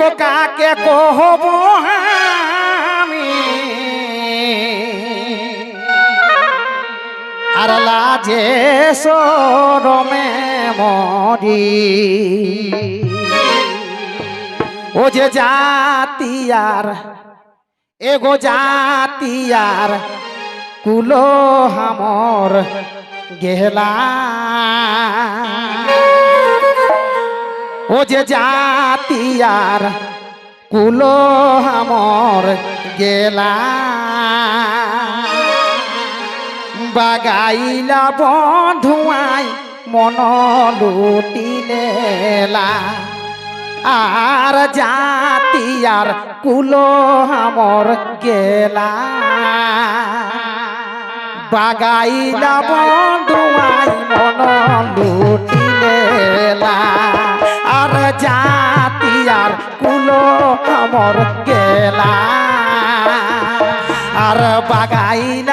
এগো কাকে কহব আমি? আর লাজে সরমে মরি। ও যে জাতিয়ার এগো জাতিয়ার কুলো হামর গেলা ও যে জাতিয়ার কুলো হামর গেলা। বাগাইলা বন্ধুয়াই মন লুটিলেলা আর জাতিয়ার কুলো আমর গেলা। বাগাইলা বন্ধুয়াই মন লুটিলেলা আর জাতিয়ার কুলো আমর গেলা। আর বাগাইলা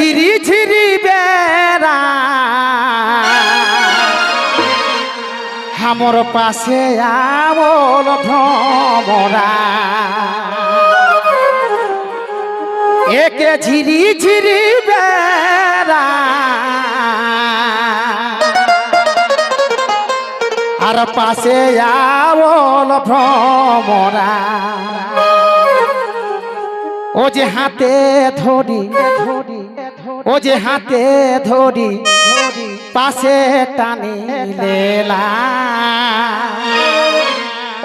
ঝিরি ঝিরি বেড়া। হামর পাশে আমল ভ্রমরা। একে ঝিরি ঝিরি বেড়া। আর পাশে আওল ভ্রমরা। ও যে হাতে ধরি ও যে হাতে ধরি, পাশে টানি লেলা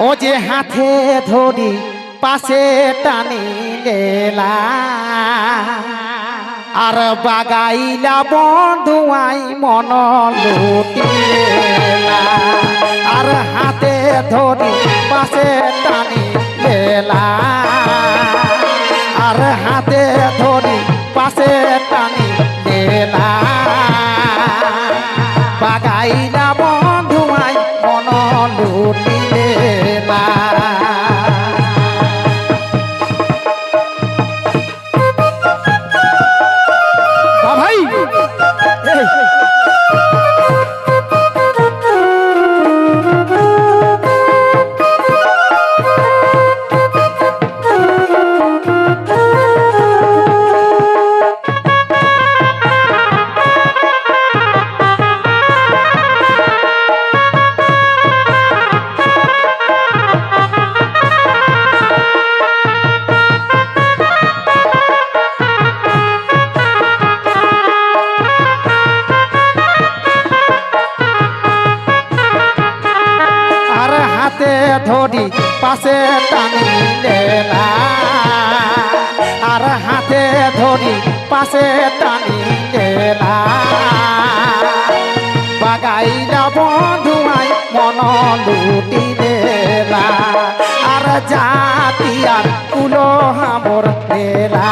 ও যে হাতে ধরি, পাশে টানি লেলা আর বাগাইলা বন্ধুয়াই মন লুটিলা আর হাতে ধরি, পাশে টানি লেলা পাশে টানি লেলা আর হাতে ধরি পাশে টানি লেলা বাগাইলা বন্ধুয়াই মন লুটি লেলা আর জাতিয়ার কুলো হামর লেলা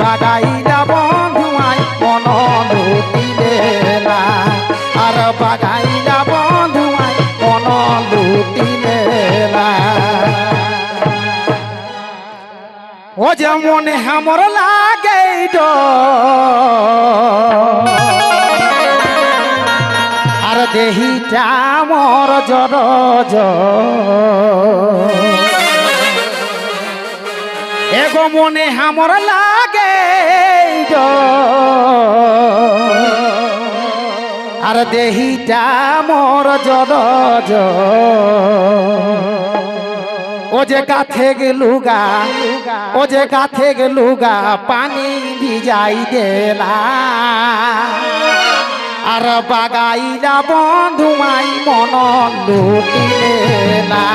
বাগাইলা বন্ধুয়াই মন লুটি লেলা আর বাগাইলা যেমন হামর লাগে আর দেহিটা মর জর এগো মনে হামর লাগে আর দেহিটা মর জর ও যে গাথে গেলুগা ও যে গাথে গেলুগা পানি ভিজাই দেলা। আর বাগাইলা বন্ধুমাই মন লুটিলেলা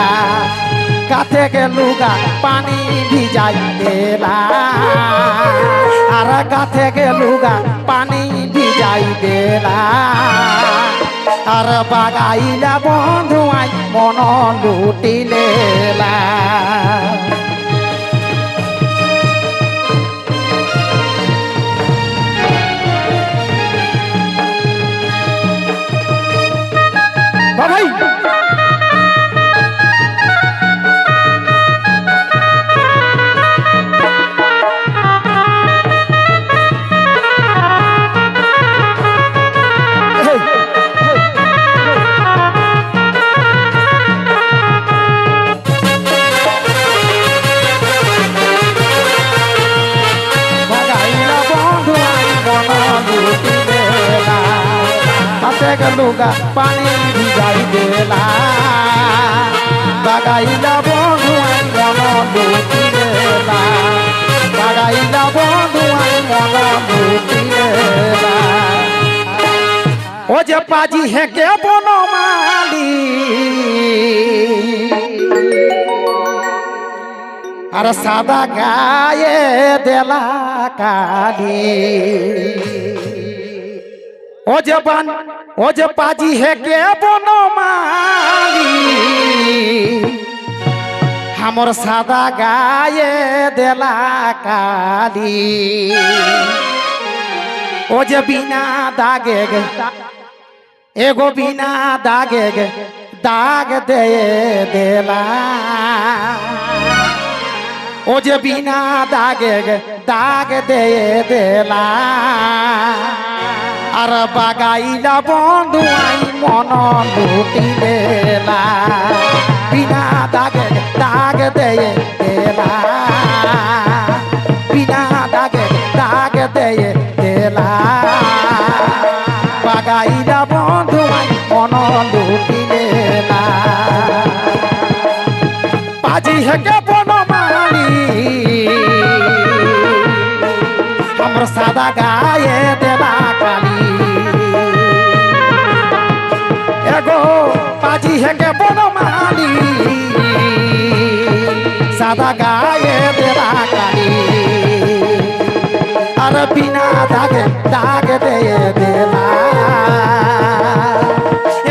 কাছে গেলুগা পানি ভিজাই দেলা। আর কাছে গেলুগা পানি ভিজাই দেলা। আর বাগাইলা বন্ধু আই মন লুটিলেলা ভাই গেলুগা পানি ভিজাই দেলা। বাগাইলা বন্ধু, আই মন লুটিলেলা বাগাইলা বন্ধু, আই মন লুটিলেলা ও যে পাজি হেকে বনমালি। আর সাদা গায়ে দেলা কালি। ও যে বান ও যে পাজি হে কে বনমালি আমার সাদা গায়ে দেলা কালি। ও যে বিনা দাগে গে, এগো বিনা দাগে গে, দাগ দে দেলা। ও যে বিনা দাগে গে, দাগ দে দেলা। আর বাগাইলা বন্ধু, আই মন লুটিবে দেলা বিনা দাগে দাগ দেয় দেলা বিনা দাগে দাগ দেয়ে দেলা বাগাইলা বন্ধু, আই মন লুটিবে দেলা পাজি হেকে বনমালি আমার সাদা গায়ে দেলা কালি। एगो पाजी है के बनमाली सादा गाये तेरा काली। अरे बिना दागे, दाग दे देला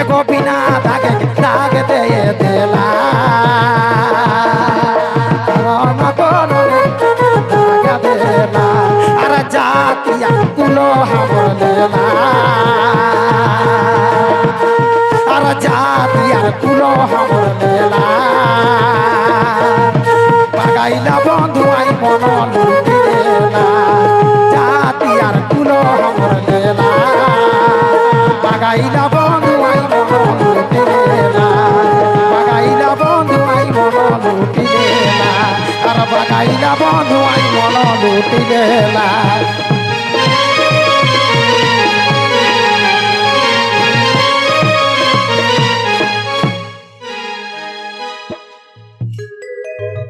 एगो बिना दागे, दाग दे देला কুলো হামলেলা বাগাইলা বন্ধু, আই মন লুটিলেলা জাতিয়ার কুলো হামলেলা বাগাইলা বন্ধু, আই মন লুটিলেলা বাগাইলা বন্ধু, আই মন লুটিলেলা আর বাগাইলা বন্ধু, আই মন লুটিলেলা